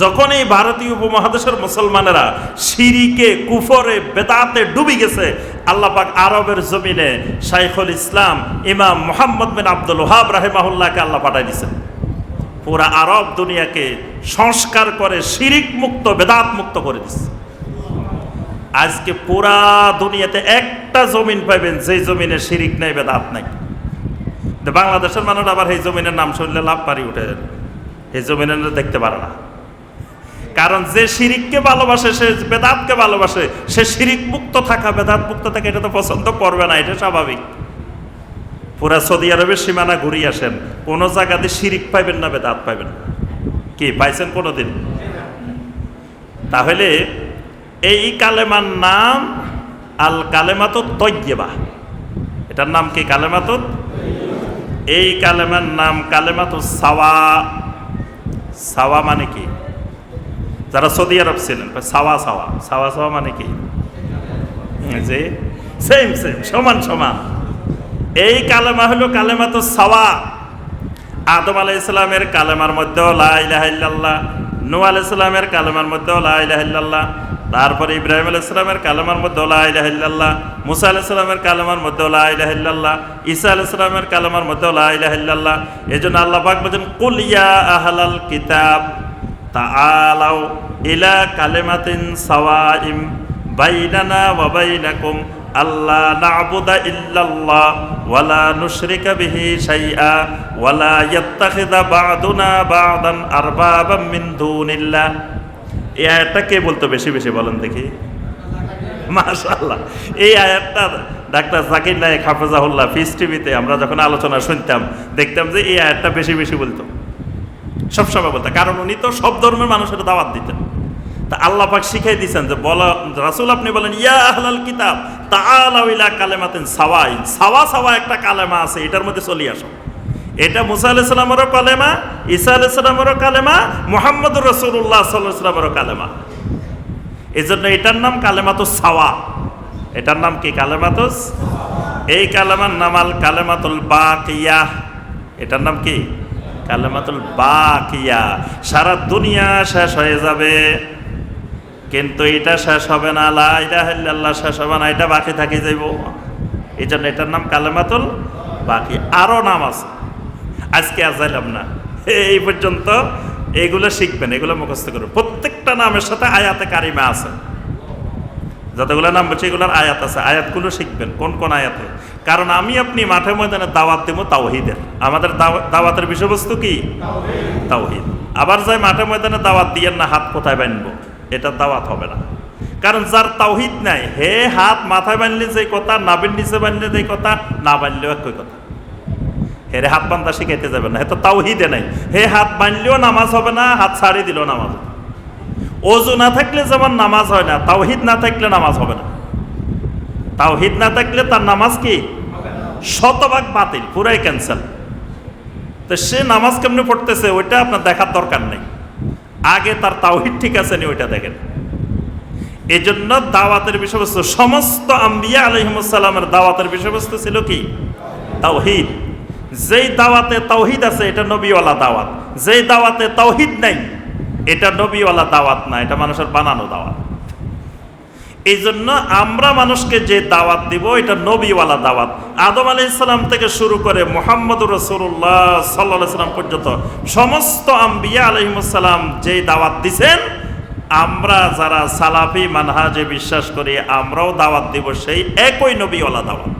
যখন এই ভারতীয় উপমহাদেশের মুসলমানেরা সিরিকে কুফরে, বেদাতে ডুবি গেছে, আল্লাহ পাক আরবের জমিনে শাইখুল ইসলাম ইমাম মোহাম্মদ বিন আব্দুল ওহাব রাহেমাহুল্লাহকে আল্লাহ পাঠাই দিয়েছেন। পুরা আরব দুনিয়াকে সংস্কার করে শিরিক মুক্ত, বেদাত মুক্ত করে দিচ্ছে আজকে পুরা দুনিয়াতে একটা জমিন পাইবেন যেই জমিনে শিরিক নাই, বেদাত নাই। বাংলাদেশের মানুষ আবার এই জমিনের নাম শুনলে লাভ পারি উঠে এই জমিনের দেখতে পারে না। কারণ যে শিরিককে ভালোবাসে, সে বেদাতকে ভালোবাসে, সে শিরিক মুক্ত থাকা, বেদাত মুক্ত থাকা, এটা তো পছন্দ করবে না, এটা স্বাভাবিক। পুরা সৌদি আরবের সীমানা ঘুরিয়ে আসেন, কোনো জায়গাতে শিরিক পাইবেন না, বেদাত পাইবেন কি, পাইছেন কোনোদিন? তাহলে এই কালেমার নাম আল কালেমাত তৈয়বা। এটার নাম কি কালেমাত এই কালেমার নাম কালেমাত সাওয়া। সাওয়া মানে কি? যারা সৌদি আরব ছিলেন সাওয়া সাওয়া সাওয়া সাওয়া মানে কি? যে সেম সেম সমান সমান। এই কালেমা হলো কালেমা তো সাওয়া। আদম আলাই ইসলামের কালেমার মধ্যেও লা ইলাহা ইল্লাল্লাহ নূ আলাই ইসলামের কালেমার মধ্যেও লা ইলাহা ইল্লাল্লাহ, তারপরে ইব্রাহিম আলাই ইসলামের কালেমার মধ্যেও লা ইলাহা ইল্লাল্লাহ, মুসা আলাই ইসলামের কালেমার মধ্যেও লা ইলাহা ইল্লাল্লাহ, ঈসা আলাই ইসলামের কালেমার মধ্যেও লা ইলাহা ইল্লাল্লাহ। এজন্য আল্লাহ পাক বলেন কুল ইয়া আহলাল কিতাব। ইলা আল্লাহ ইল্লাল্লাহ ওয়ালা ওয়ালা কে বলতো বেশি বেশি বলেন দেখি? মাশাআল্লাহ। এই আয়াতটা ডাক্তার জাকির নায়েক হাফেজাহুল্লাহ ফিস টিভিতে আমরা যখন আলোচনা শুনতাম, দেখতাম যে এই আয়াতটা বেশি বেশি বলতো। সবসময় বলতো কারণ উনি তো সব ধর্মের মানুষের দাওয়াত দিতেন। তা আল্লাহ পাক শিখাই দিয়েছেন যে, বলা, রাসূল আপনি বলেন, ইয়া আহলাল কিতাব, তাআলাউ ইলা কালেমাতিন সাওয়াই সাওয়া সাওয়া একটা কালেমা আছে, এটার মধ্যে চলে আসো। এটা মুসা আলাইহিস সালামেরও কালেমা, ঈসা আলাইহিস সালামেরও কালেমা মোহাম্মদ রাসূলুল্লাহ সাল্লাল্লাহু আলাইহি সাল্লামেরও কালেমা। এই জন্য এটার নাম কালেমাতো সাওয়া। এটার নাম কি কালেমাতুস এই কালেমার নাম আল কালেমাতুল বাকিয়া। এটার নাম কি? কালেমাতুল বাকিয়া, সারা দুনিয়া শেষ হয়ে যাবে। কিন্তু এটা শেষ হবে না, লা ইলাহা ইল্লাল্লাহ শেষ হবে না, এটা বাকি থাকি যাইব। এই জন্য এটার নাম কালেমাতুল বাকি আরও নাম আছে। আজকে আর যাইলাম না। এই পর্যন্ত এগুলো শিখবেন, এগুলো মুখস্থ করবেন প্রত্যেকটা নামের সাথে আয়াতে কারিমা আছে। যতগুলো নাম বলছে এগুলোর আয়াত আছে। আয়াতগুলো শিখবেন, কোন কোন আয়াতে? কারণ আমি আপনি মাঠে ময়দানে দাওয়াত দেবো তাওহিদের। আমাদের দাওয়া- দাওয়াতের বিষয়বস্তু কি? তাওহিদ। আবার যাই মাঠে ময়দানে দাওয়াত দিয়ে না, হাত কোথায় বানবো এটা দাওয়াত হবে না। কারণ যার তাওহিদ নাই, হে হাত মাথায় বানলে যে কথা নাবির নিচে বানলে যে কথা, না বানলেও একই কথা। হেরে হাত বান্ধা শিখাইতে যাবে না। হে তো তাওহিদে নাই। হে হাত বানলেও নামাজ হবে না, হাত ছাড়ি দিলেও নামাজ। অজু না থাকলে যেমন নামাজ হয় না, তাওহিদ না থাকলে নামাজ হবে না। তাওহিদ না থাকলে তার নামাজ কি? শতভাগ বাতিল, পুরাই ক্যান্সেল তো সে নামাজ কেমনে পড়তেছে ওইটা আপনার দেখার দরকার নেই। আগে তার তাওহিদ ঠিক আছে নি ওইটা দেখেন। এই জন্য দাওয়াতের বিষয়বস্তু, সমস্ত আম্বিয়া আলহিমসাল্লামের দাওয়াতের বিষয়বস্তু ছিল কি? তাওহিদ। যেই দাওয়াতে তাওহিদ আছে, এটা নবীওয়ালা দাওয়াত। যেই দাওয়াতে তাওহিদ নাই, এটা নবীওয়ালা দাওয়াত না, এটা মানুষের বানানো দাওয়াত। এই জন্য আমরা মানুষকে যে দাওয়াত দিব, এটা নবীওয়ালা দাওয়াত। আদম আলি ইসলাম থেকে শুরু করে মোহাম্মদ রসুল্লাহ সাল্লা সাল্লাম পর্যন্ত সমস্ত আম্বিয়া আলহিমসাল্লাম যে দাওয়াত দিছেন, আমরা যারা সালাফি, মানহাজে বিশ্বাস করি, আমরাও দাওয়াত দিব সেই একই নবীওয়ালা দাওয়াত।